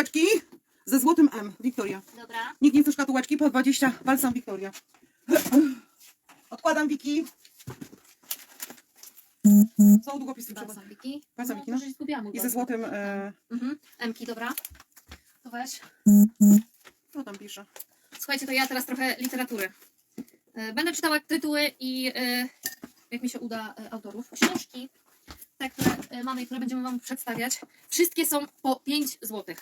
szkatułeczki ze złotym M. Wiktoria. Dobra. Nikt nie chce szkatułeczki po 20. Balsam Wiktoria. Odkładam Wiki. Są długopisy trzeba. Balsam Wiki. Balsam no, no. żeś zgubiłam I ze złotym... E, Mhm. Emki, dobra. To weź. co tam pisze? Słuchajcie, to ja teraz trochę literatury. E, Będę czytała tytuły i e, jak mi się uda e, autorów. Książki, te, które e, mamy i które będziemy Wam przedstawiać, wszystkie są po 5 zł.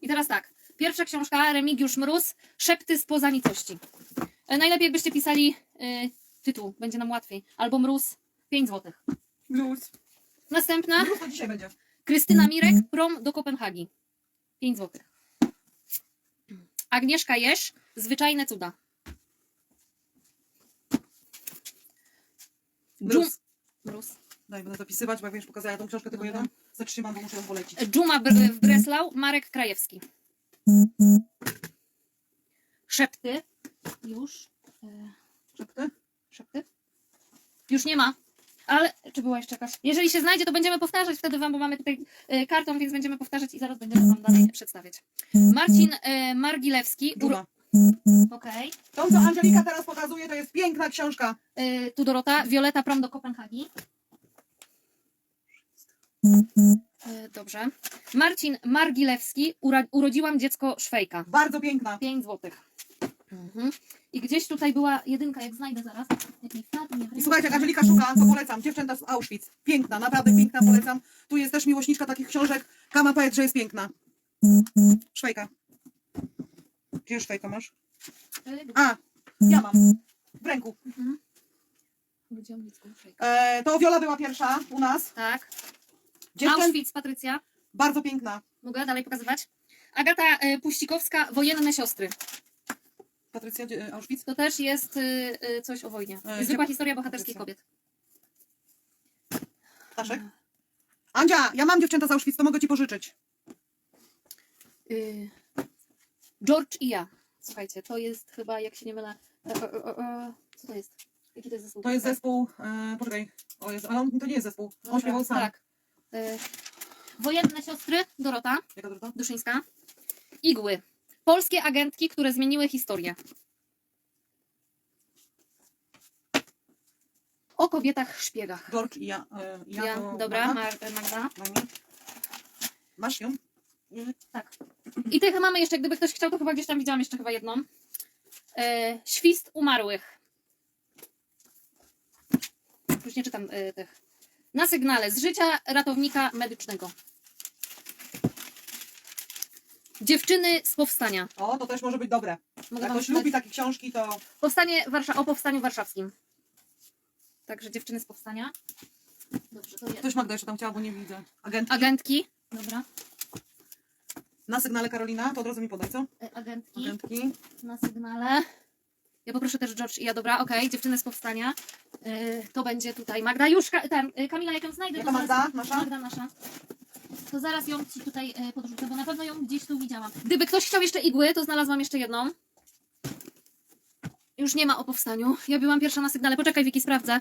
I teraz tak. Pierwsza książka, Remigiusz Mróz, Szepty spoza nicości. E, Najlepiej jakbyście pisali e, tytuł, będzie nam łatwiej. Albo Mróz, 5 zł. Blues. Następna, Blues to dzisiaj będzie. Krystyna Mirek, Prom do Kopenhagi. 5 zł. Agnieszka Jesz, Zwyczajne cuda. Blues. Mróz. Daj, będę dopisywać, bo jak wiesz, pokazała tą książkę tylko Dobra. jedną. Zatrzymam, bo muszę ją polecić. Dżuma Br- w Breslau, Marek Krajewski. Szepty. Już. E, Szepty? Szepty? Już nie ma. Ale czy była jeszcze jakaś? Jeżeli się znajdzie, to będziemy powtarzać wtedy wam, bo mamy tutaj e, karton, więc będziemy powtarzać i zaraz będziemy wam dalej przedstawiać. Marcin e, Margilewski. Uro... Dżuma. Okej. Tą, co Angelika teraz pokazuje, to jest piękna książka. E, Tu Dorota. Violeta Prom do Kopenhagi. E, Dobrze. Marcin Margilewski. Ura... Urodziłam dziecko Szwejka. Bardzo piękna. 5 złotych. Mhm. I gdzieś tutaj była jedynka, jak znajdę zaraz. Jak wpadnie I słuchajcie, jak Angelika szuka, to polecam. Dziewczęta z Auschwitz. Piękna, naprawdę piękna, polecam. Tu jest też miłośniczka takich książek. Kama powiedz, że jest piękna. Szwejka. Gdzie szwejka masz? A, ja mam. W ręku. Mhm. Urodziłam dziecko Szwejka. E, to Wiola była pierwsza u nas. Tak. Dziewczę... Auschwitz, Patrycja. Bardzo piękna. Mogę dalej pokazywać? Agata e, Puścikowska, Wojenne siostry. Patrycja e, Auschwitz. To też jest y, y, coś o wojnie. Zwykła gdzie- historia bohaterskich Patrycja. kobiet. Ptaszek. Andzia, ja mam dziewczęta z Auschwitz, to mogę ci pożyczyć. Y, George i ja. Słuchajcie, to jest chyba, jak się nie mylę. E, e, e, e, co to jest? Jaki to jest zespół? To jest zespół. E, poczekaj. O jest, ale on, to nie jest zespół. On śpiewał sam. Tak. Y, Wojenne siostry, Dorota Jaka to? Duszyńska. Igły. Polskie agentki, które zmieniły historię. O kobietach szpiegach. George i ja. E, ja, Ja, to dobra, Magda. Mar- Magda. Masz ją? Tak. I tych mamy jeszcze, gdyby ktoś chciał, to chyba gdzieś tam widziałam jeszcze chyba jedną. E, świst umarłych. Już nie czytam e, tych. Na sygnale z życia ratownika medycznego. Dziewczyny z powstania. O, to też może być dobre. Mogę Jak wam ktoś czytać? lubi takie książki, to Powstanie Warsza- o powstaniu warszawskim. Także dziewczyny z powstania. Dobrze, to jest. ktoś Magda jeszcze tam chciała, bo nie widzę. Agentki. Agentki. Dobra. Na sygnale Karolina, to od razu mi podaj, co? E, Agentki. Agentki. na sygnale. Ja poproszę też George i ja, dobra, okej, dziewczyny z powstania. Yy, to będzie tutaj Magda. Już, Ka- tam, yy, Kamila, jak ją znajdę, Jaka to Magda? Nasza? Magda nasza. To zaraz ją ci tutaj yy, podrzucę, bo na pewno ją gdzieś tu widziałam. Gdyby ktoś chciał jeszcze igły, to znalazłam jeszcze jedną. Już nie ma o powstaniu. Ja byłam pierwsza na sygnale. Poczekaj, Wiki, sprawdzę.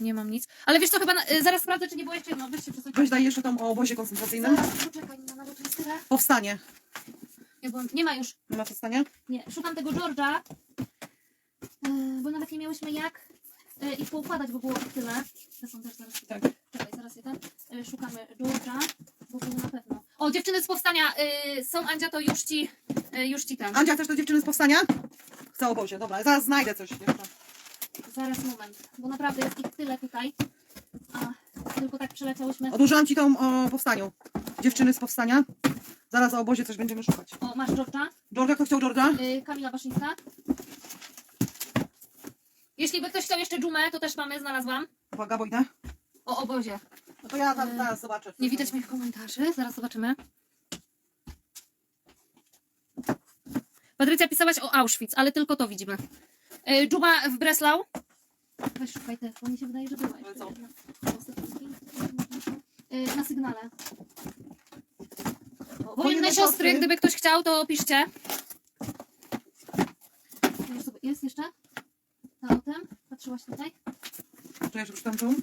Nie mam nic. Ale wiesz co, chyba na, yy, zaraz sprawdzę, czy nie było jeszcze jedno. Weźcie przez Weź daj jeszcze tam o obozie koncentracyjnym. Zaraz, poczekaj, no, bo jest tyle. Powstanie. Ja byłam, nie ma już. Nie ma powstania? Nie, szukam tego George'a, yy, bo nawet nie miałyśmy jak yy, ich poukładać, bo było ich tyle. To są też zaraz Tak. Czekaj, zaraz jeden. Yy, szukamy George'a, bo było na pewno. O, dziewczyny z powstania yy, są, Andzia, to już ci, yy, już ci tam. Andzia, chcesz to dziewczyny z powstania? Chcę obozie, dobra. Zaraz znajdę coś jeszcze. Zaraz moment, bo naprawdę jest ich tyle tutaj. A tylko tak przeleciałyśmy. Odłożyłam ci tą o powstaniu. Dziewczyny z powstania. Zaraz o obozie coś będziemy szukać. O, masz George'a, Georgia, kto chciał Georgia? yy, Kamila Baszyńska. Jeśli by ktoś chciał jeszcze dżumę, to też mamy, znalazłam. Uwaga, bo idę. O obozie. No to ja tam zaraz zobaczę. Nie widać moich komentarzy, zaraz zobaczymy. Patrycja pisałaś o Auschwitz, ale tylko to widzimy. E, Dżuma w Breslau. Weź szukaj te, bo mi się wydaje, że była jeszcze jedna. E, Na sygnale. Wojenne siostry, siostry. gdyby ktoś chciał, to piszcie. Już Jest jeszcze? Ta o tym? Patrzyłaś tutaj? Czekaj, że przeczytam tą.